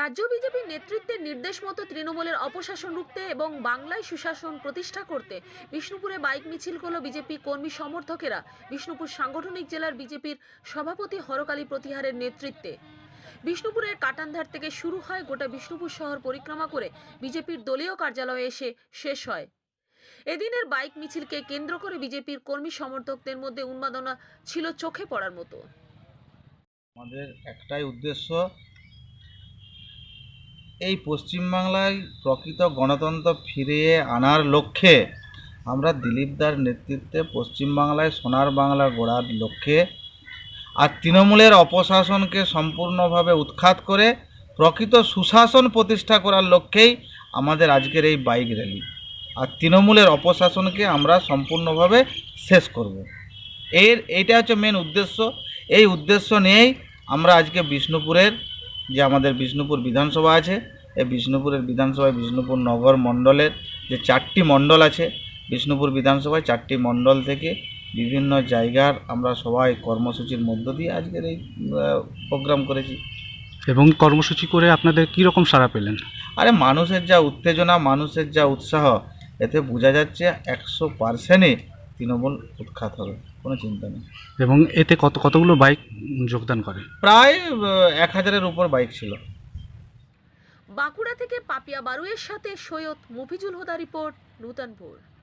রাজ্য বিজেপির নেতৃত্বের নির্দেশ মতো তৃণমূলের অপশাসন রুখতে এবং বাংলায় সুশাসন প্রতিষ্ঠা করতে বিষ্ণুপুরে বাইক মিছিল করল বিজেপি কর্মী সমর্থকেরা। বিষ্ণুপুর সাংগঠনিক জেলার বিজেপির সভাপতি হরকালী প্রতিহারের নেতৃত্বে। বিষ্ণুপুরের কাটানধার থেকে শুরু হয় গোটা বিষ্ণুপুর শহর পরিক্রমা করে বিজেপির দলীয় কার্যালয়ে এসে শেষ হয়। এদিনের বাইক মিছিলকে কেন্দ্র করে বিজেপির কর্মী সমর্থকদের মধ্যে উন্মাদনা ছিল চোখে পড়ার মতো। আমাদের একটাই উদ্দেশ্য এই পশ্চিমবাংলায় প্রকৃত গণতন্ত্র ফিরিয়ে আনার লক্ষ্যে আমরা দিলীপদার নেতৃত্বে পশ্চিমবাংলায় সোনার বাংলা গড়ার লক্ষ্যে আর তৃণমূলের অপশাসনকে সম্পূর্ণভাবে উৎখাত করে প্রকৃত সুশাসন প্রতিষ্ঠা করার লক্ষ্যেই আমাদের আজকের এই বাইক র্যালি আর তৃণমূলের অপশাসনকে আমরা সম্পূর্ণভাবে শেষ করব। এর, এইটা হচ্ছে মেন উদ্দেশ্য এই উদ্দেশ্য নিয়েই আমরা আজকে বিষ্ণুপুরের যে আমাদের বিষ্ণুপুর বিধানসভা আছে এই বিষ্ণুপুরের বিধানসভায় বিষ্ণুপুর নগর মণ্ডলের যে চারটি মণ্ডল আছে বিষ্ণুপুর বিধানসভায় চারটি মণ্ডল থেকে বিভিন্ন জায়গার আমরা সবাই কর্মসূচির মধ্য দিয়ে আজকের এই প্রোগ্রাম করেছি। এবং কর্মসূচি করে আপনাদের কী রকম সাড়া পেলেন? আরে মানুষের যা উত্তেজনা মানুষের যা উৎসাহ এতে বোঝা যাচ্ছে একশো পার্সেন্টই তৃণমূল উৎখাত হবে। কোনো চিন্তা নেই। এবং এতে কত কতগুলো বাইক যোগদান করে? প্রায় এক হাজারের উপর বাইক ছিল। বাঁকুড়া থেকে পাপিয়া বারুয়ের সাথে সৈয়দ মফিজুল হুদা রিপোর্ট নূতনপুর।